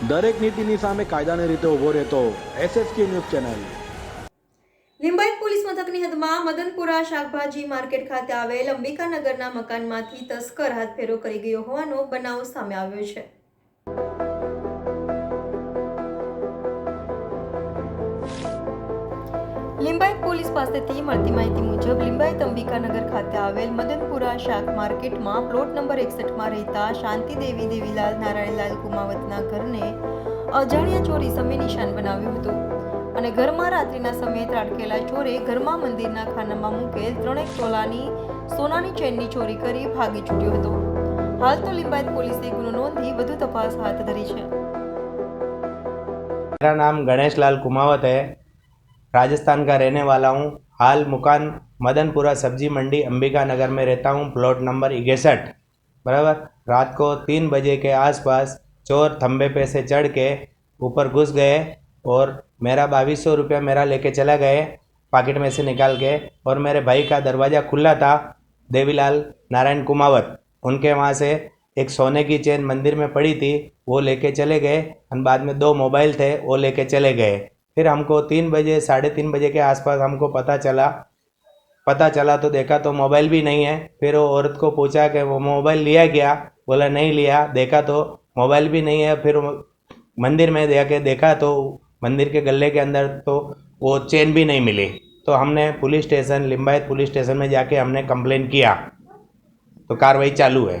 દરેક નીતિની સામે કાયદાની રીતે ઊભો રહેતો SSK news channel. Limbayat police મથકની હદમાં મદનપુરા શાકભાજી માર્કેટ ખાતે આવેલ અંબિકાનગરના મકાનમાંથી તસ્કર હાથફેરો કરી ગયો હોવાનો બનાવ સામે આવ્યો છે. લિંબાયત પોલીસ પાસેથી મળતી માહિતી મુજબ લિંબાયત અંબિકાનગર ખાતે આવેલ મદનપુરા શાક માર્કેટમાં પ્લોટ નંબર એકસઠમાં રહેતા શાંતિદેવી દેવીલાલ, નારાયણલાલ કુમાવતના ઘરને અજાણ્યા ચોરી સમયે નિશાન બનાવ્યું હતું. અને ઘરમાં રાત્રિના સમયે ત્રાટકેલા ચોરે ઘરમાં મંદિરના ખાનામાં મૂકેલ ત્રણેક તોલાની સોનાની ચેનની ચોરી કરી ભાગી છૂટ્યો હતો. હાલ તો લિંબાયત પોલીસે ગુનો નોંધી વધુ તપાસ હાથ ધરી છે. મારા નામ ગણેશલાલ કુમાવત હે. राजस्थान का रहने वाला हूँ। हाल मुकान मदनपुरा सब्ज़ी मंडी अंबिका नगर में रहता हूँ। प्लॉट नंबर इकसठ। बराबर? रात को तीन बजे के आसपास चोर थंबे पे से चढ़ के ऊपर घुस गए और मेरा बाईस सौ रुपया मेरा लेके चला गए, पॉकेट में से निकाल के और मेरे भाई का दरवाज़ा खुला था, देवीलाल नारायण कुमावत। उनके वहाँ से एक सोने की चेन मंदिर में पड़ी थी, वो लेके चले गए। और बाद में दो मोबाइल थे, वो लेके चले गए। फिर हमको तीन बजे, साढ़े तीन बजे के आसपास हमको पता चला। पता चला तो देखा तो मोबाइल भी नहीं है। फिर वो औरत को पूछा कि वो मोबाइल लिया गया बोला, नहीं लिया। देखा तो मोबाइल भी नहीं है। फिर मंदिर में जाके देखा तो मंदिर के गले के अंदर तो वो चेन भी नहीं मिली। तो हमने police station Limbayat police station में जाके हमने कंप्लेन किया। तो कार्रवाई चालू है।